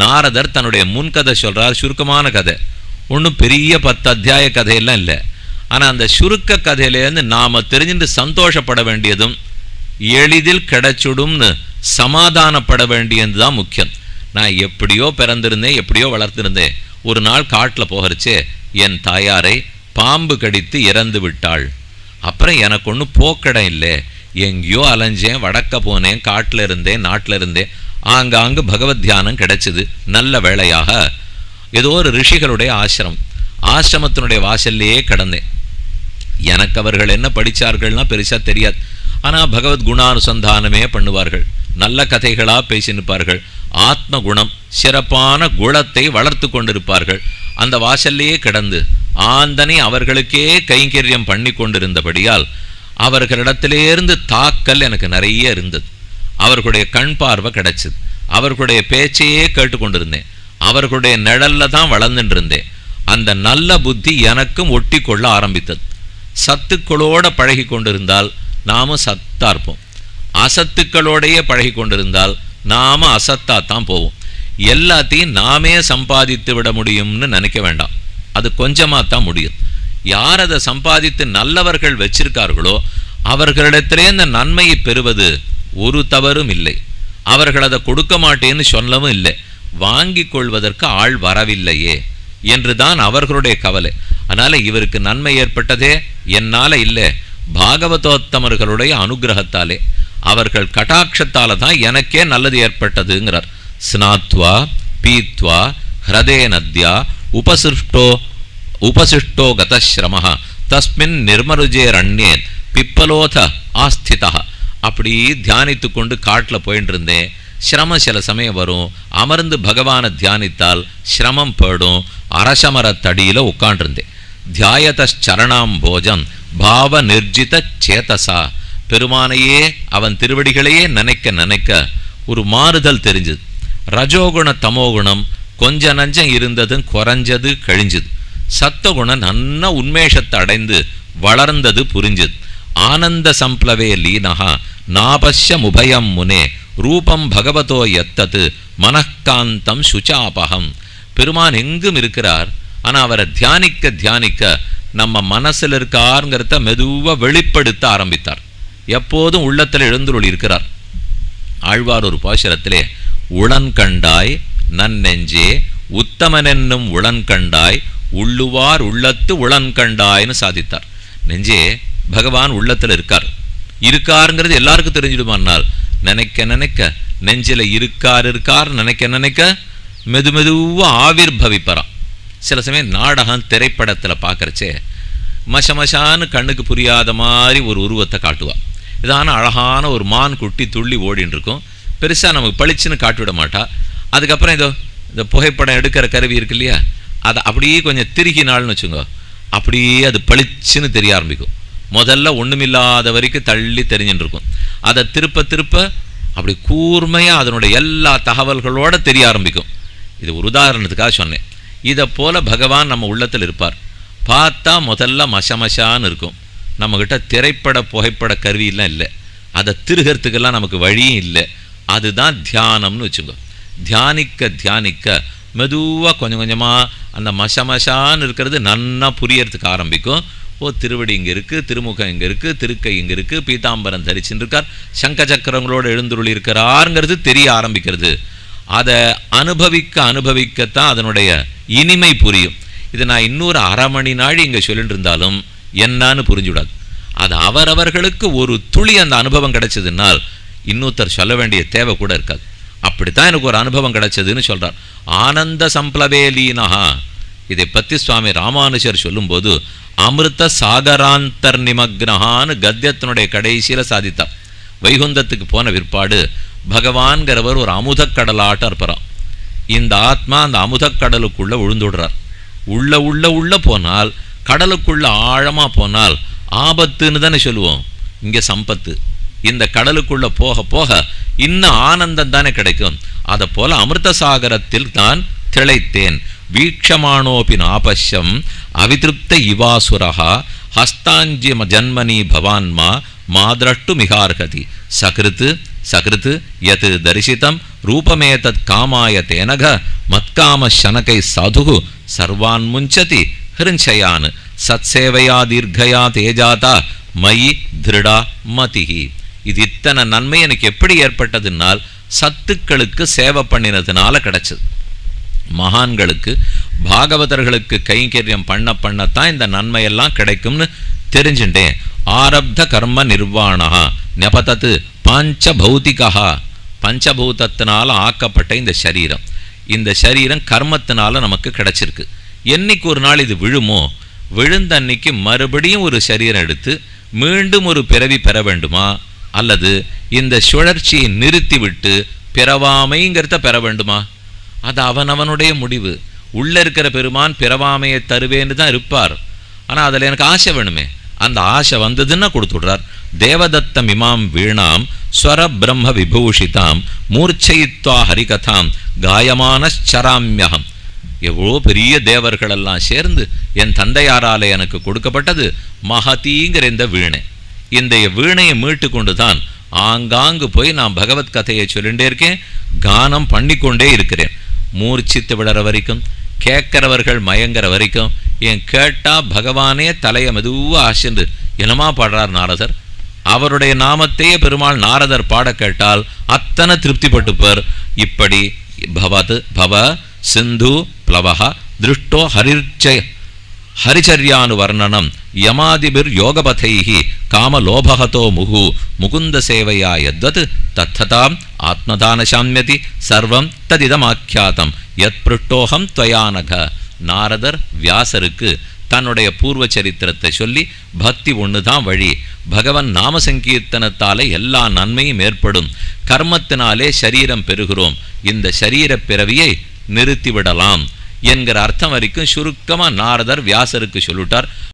நாரதர் தன்னுடைய முன்கதை சொல்கிறார் சுருக்கமான கதை. ஒன்றும் பெரிய பத்து அத்தியாய கதையெல்லாம் இல்லை. ஆனால் அந்த சுருக்க கதையிலேருந்து நாம் தெரிஞ்சுட்டு சந்தோஷப்பட வேண்டியதும் எளிதில் கிடைச்சுடும்னு சமாதானப்பட வேண்டியது தான் முக்கியம். நான் எப்படியோ பிறந்திருந்தேன் எப்படியோ வளர்த்திருந்தேன். ஒரு நாள் காட்டில் போகிறச்சே என் தாயாரை பாம்பு கடித்து இறந்து விட்டாள். அப்புறம் எனக்கு ஒன்றும் போக்கடம் இல்லை. எங்கேயோ அலைஞ்சேன் வடக்க போனேன் காட்டில் இருந்தேன் நாட்டில் இருந்தேன். ஆங்காங்கு பகவத் தியானம் கிடைச்சிது. நல்ல வேளையாக ஏதோ ஒரு ரிஷிகளுடைய ஆசிரமம் ஆசிரமத்தினுடைய வாசல்லையே கடந்தேன். எனக்கு அவர்கள் என்ன படித்தார்கள்னா பெருசாக தெரியாது. ஆனால் பகவத் குணானுசந்தானமே பண்ணுவார்கள். நல்ல கதைகளாக பேசினிருப்பார்கள். ஆத்ம குணம் சிறப்பான குணத்தை வளர்த்து கொண்டிருப்பார்கள். அந்த வாசல்லையே கிடந்து ஆந்தனை அவர்களுக்கே கைங்கரியம் பண்ணி கொண்டிருந்தபடியால் அவர்களிடத்திலேருந்து தாக்கல் எனக்கு நிறைய இருந்தது. அவர்களுடைய கண் பார்வை கிடைச்சது. அவர்களுடைய பேச்சையே கேட்டுக்கொண்டிருந்தேன். அவர்களுடைய நிழல்ல தான் வளர்ந்துட்டு இருந்தேன் அந்த நல்ல புத்தி எனக்கும் ஒட்டி கொள்ள ஆரம்பித்தது. சத்துக்களோட பழகி கொண்டிருந்தால் நாமும் சத்தா இருப்போம். அசத்துக்களோடையே பழகி கொண்டிருந்தால் நாம அசத்தா தான் போவோம். எல்லாத்தையும் நாமே சம்பாதித்து விட முடியும்னு நினைக்க வேண்டாம். அது கொஞ்சமாக தான் முடியும். யார் அதை சம்பாதித்து நல்லவர்கள் வச்சிருக்கார்களோ அவர்களிடத்திலே இந்த நன்மையை பெறுவது ஒரு தவறும் இல்லை. அவர்கள் அதை கொடுக்க மாட்டேன்னு சொல்லவும் இல்லை. வாங்கி கொள்வதற்கு ஆள் வரவில்லையே என்றுதான் அவர்களுடைய கவலை. அதனால இவருக்கு நன்மை ஏற்பட்டதே என்னால் இல்லை. பாகவதோத்தமர்களுடைய அனுகிரகத்தாலே அவர்கள் கட்டாட்சத்தால தான் எனக்கே நல்லது ஏற்பட்டதுங்கிறார். ஸ்நாத்வா பீத்வா ஹிரதே நத்யா உபசிஷ்டோ உபசிஷ்டோ கதஸ்ரம தஸ்மின் நிர்மருஜேரண்யேன் பிப்பலோத ஆஸ்திதா அப்படி தியானித்து கொண்டு காட்டில் போயின்னு இருந்தேன் சிரமம் சில சமயம் வரும். அமர்ந்து பகவானை தியானித்தால் சிரமம் போயிடும் அரசமரத்தடியில் உட்காண்டிருந்தேன் தியாயதரணாம் போஜம் பாவ நிர்ஜித சேதசா. பெருமானையே அவன் திருவடிகளையே நினைக்க நினைக்க ஒரு மாறுதல் தெரிஞ்சுது. ரஜோகுண தமோகுணம் கொஞ்ச நஞ்சம் இருந்ததும் குறைஞ்சது கழிஞ்சுது. சத்தகுணம் நன்ன உன்மேஷத்தை அடைந்து வளர்ந்தது புரிஞ்சுது. ஆனந்த சம்ப்ளவே லீனஹா. நாபஷ்யமுபயம் முனே ரூபம் பகவதோ எத்தது மனக்காந்தம் சுச்சாபகம் பெருமான் எங்கும் இருக்கிறார் ஆனால் அவரை தியானிக்க தியானிக்க நம்ம மனசில் இருக்காருங்கிறத மெதுவாக வெளிப்படுத்த ஆரம்பித்தார். எப்போதும் உள்ளத்தில் எழுந்துருள் இருக்கிறார். ஆழ்வார் ஒரு பாசுரத்திலே உளன் கண்டாய் நன்னெஞ்சே உத்தமனென்னும் உளன் கண்டாய் உள்ளுவார் உள்ளத்து உளன் கண்டாய்னு சாதித்தார். நெஞ்சே பகவான் உள்ளத்தில் இருக்கார். இருக்காருங்கிறது எல்லாருக்கும் தெரிஞ்சிடுமானால் நினைக்க நினைக்க. நெஞ்சில் இருக்கார் இருக்கார் நினைக்க நினைக்க மெது மெதுவாக ஆவிர் பவிப்பறான் சில சமயம் நாடகம் திரைப்படத்தில் பார்க்குறச்சே மசமசான்னு கண்ணுக்கு புரியாத மாதிரி ஒரு உருவத்தை காட்டுவா. இதான அழகான ஒரு மான் குட்டி துள்ளி ஓடின்னு இருக்கும் பெருசா நமக்கு பளிச்சுன்னு காட்டிவிட மாட்டா. அதுக்கப்புறம் இதோ இந்த புகைப்படம் எடுக்கிற கருவி இருக்கு இல்லையா அதை அப்படியே கொஞ்சம் திருகினாள்னு வச்சுங்க. அப்படியே அது பளிச்சுன்னு தெரிய ஆரம்பிக்கும். முதல்ல ஒன்றுமில்லாத வரைக்கும் தள்ளி தெரிஞ்சுட்டு இருக்கும் அதை திருப்ப திருப்ப அப்படி கூர்மையாக அதனுடைய எல்லா தகவல்களோட தெரிய ஆரம்பிக்கும். இது ஒரு உதாரணத்துக்காக சொன்னேன். இதை போல் பகவான் நம்ம உள்ளத்தில் இருப்பார். பார்த்தா முதல்ல மசமசான்னு இருக்கும். நம்மக்கிட்ட திரைப்பட புகைப்பட கருவியெல்லாம் இல்லை. அதை திருகிறதுக்கெல்லாம் நமக்கு வழியும் இல்லை. அதுதான் தியானம்னு வச்சுக்கோ. தியானிக்க தியானிக்க மெதுவாக கொஞ்சம் கொஞ்சமாக அந்த மசமசான்னு இருக்கிறது நன்னா புரியறதுக்கு ஆரம்பிக்கும். ஓ திருவடி இங்கே இருக்குது திருமுகம் இங்கே இருக்குது திருக்கை இங்கே இருக்குது பீதாம்பரம் தரிச்சுன்னு இருக்கார் சங்க சக்கரங்களோடு எழுந்துருளி இருக்கிறாருங்கிறது தெரிய ஆரம்பிக்கிறது. அதை அனுபவிக்க அனுபவிக்கத்தான் அதனுடைய இனிமை புரியும். இது நான் இன்னொரு அரை மணி நாள் இங்கே சொல்லிட்டு இருந்தாலும் என்னான்னு புரிஞ்சுவிடாது. அது அவரவர்களுக்கு ஒரு துளி அந்த அனுபவம் கிடைச்சதுனால் இன்னொருத்தர் சொல்ல வேண்டிய தேவை கூட இருக்காது. அப்படித்தான் எனக்கு ஒரு அனுபவம் கிடைச்சதுன்னு சொல்கிறார் ஆனந்த சம்ப்ளவேலீனஹா. இதை பத்தி சுவாமி ராமானுஜர் சொல்லும்போது அமிர்த சாகராந்தர் நிமக்னஹான்னு கத்தியத்தினுடைய கடைசியில் சாதித்தார் வைகுந்தத்துக்கு போன விற்பாடு பகவான்கிறவர் ஒரு அமுதக்கடலாட்டம் இருப்பாராம் இந்த ஆத்மா அந்த அமுதக்கடலுக்குள்ளே விழுந்துடுறார் உள்ள உள்ள உள்ள போனால் கடலுக்குள்ள ஆழமா போனால் ஆபத்துன்னு தானே சொல்லுவோம். இங்கே சம்பத்து. இந்த கடலுக்குள்ள போக போக இன்னும் ஆனந்தம் தானே கிடைக்கும். அதை போல அமிர்தசாகரத்தில் தான் திளைத்தேன். வீக்ஷமானோபின் நாபஷ்யம் அவிதிருப்த இவாசுரஹா ஹஸ்தாஞ்சி ஜன்மனி பவான்மா மாதிரட்டு மிகார்கதி சகிருத்து சகிருத் யத் தரிசிதம் ரூபமேதத் காமாய தேனக மத்காம சனகை சாதுகு சர்வான் முஞ்சதி ஹிருஞ்சயான் சத்சேவையா தீர்க்கயா தேஜாதா மயி திருடா மதிஹி. இது இத்தனை நன்மை எனக்கு எப்படி ஏற்பட்டதுனால் சத்துக்களுக்கு சேவை பண்ணினதுனால கிடைச்சது. மகான்களுக்கு பாகவதர்களுக்கு கைங்கரியம் பண்ண பண்ணத்தான் இந்த நன்மையெல்லாம் கிடைக்கும்னு தெரிஞ்சுட்டேன். ஆரப்த கர்ம நிர்வாணா நெபத்தத்து பஞ்ச பௌதிகா பஞ்சபூதத்தினால ஆக்கப்பட்ட இந்த சரீரம். இந்த சரீரம் கர்மத்தினால நமக்கு கிடைச்சிருக்கு. என்னைக்கு ஒரு நாள் இது விழுமோ விழுந்த அன்னைக்கு மறுபடியும் ஒரு சரீரம் எடுத்து மீண்டும் ஒரு பிறவி பெற வேண்டுமா? அல்லது இந்த சுழற்சியை நிறுத்திவிட்டு பிறவாமைங்கிறத பெற வேண்டுமா? அது அவனவனுடைய முடிவு. உள்ளே இருக்கிற பெருமான் பிறவாமையை தருவேன்னு தான் இருப்பார். ஆனால் அதில் எனக்கு ஆசை வேணுமே. அந்த ஆசை வந்ததுன்னா கொடுத்துடுறார். தேவதத்தம் இமாம் வீணாம் ஸ்வர பிரம்ம விபூஷிதாம் மூர்ச்சயித்வா ஹரிகதாம் காயமான சராமியகம். எவ்வளோ பெரிய தேவர்கள் எல்லாம் சேர்ந்து என் தந்தையாராலே எனக்கு கொடுக்கப்பட்டது. மகதிங்கிற இந்த வீணை. இந்த வீணையை மீட்டு கொண்டு தான் ஆங்காங்கு போய் நான் பகவத் கதையை சொல்லிகிட்டே இருக்கேன். கானம் பண்ணிக்கொண்டே இருக்கிறேன். மூர்ச்சித்து விடற வரைக்கும் கேட்குறவர்கள் மயங்கிற வரைக்கும் என் கேட்டால் பகவானே தலையை மெதுவா ஆசிண்டு என்னமா பாடுறார் நாரதர்? அவருடைய நாமத்தையே பெருமாள் நாரதர் பாட கேட்டால் அத்தனை திருப்திப்பட்டுப்பர் இப்படி பவது பவ சிந்து பிளவகா திருஷ்டோ ஹரிர்ச்சய ஹரிச்சர்யானுவர்ணனம் யமாதிபிர் யோகபதைகி காமலோபகதோ முகு முகுந்த சேவையா யத்வத் தத்ததாம் ஆத்மதானசாமியதி சர்வம் ததிதமாக்கியாதம். யத் பிருட்டோகம் துவயானக. நாரதர் வியாசருக்கு தன்னுடைய பூர்வ சரித்திரத்தை சொல்லி பக்தி ஒண்ணுதான் வழி. பகவன் நாம சங்கீர்த்தனத்தாலே எல்லா நன்மையும் ஏற்படும். கர்மத்தினாலே சரீரம் பெறுகிறோம். இந்த சரீர பிறவியை நிறுத்திவிடலாம் என்கிற அர்த்தம் வரைக்கும் சுருக்கமா நாரதர் வியாசருக்கு சொல்லிட்டார்.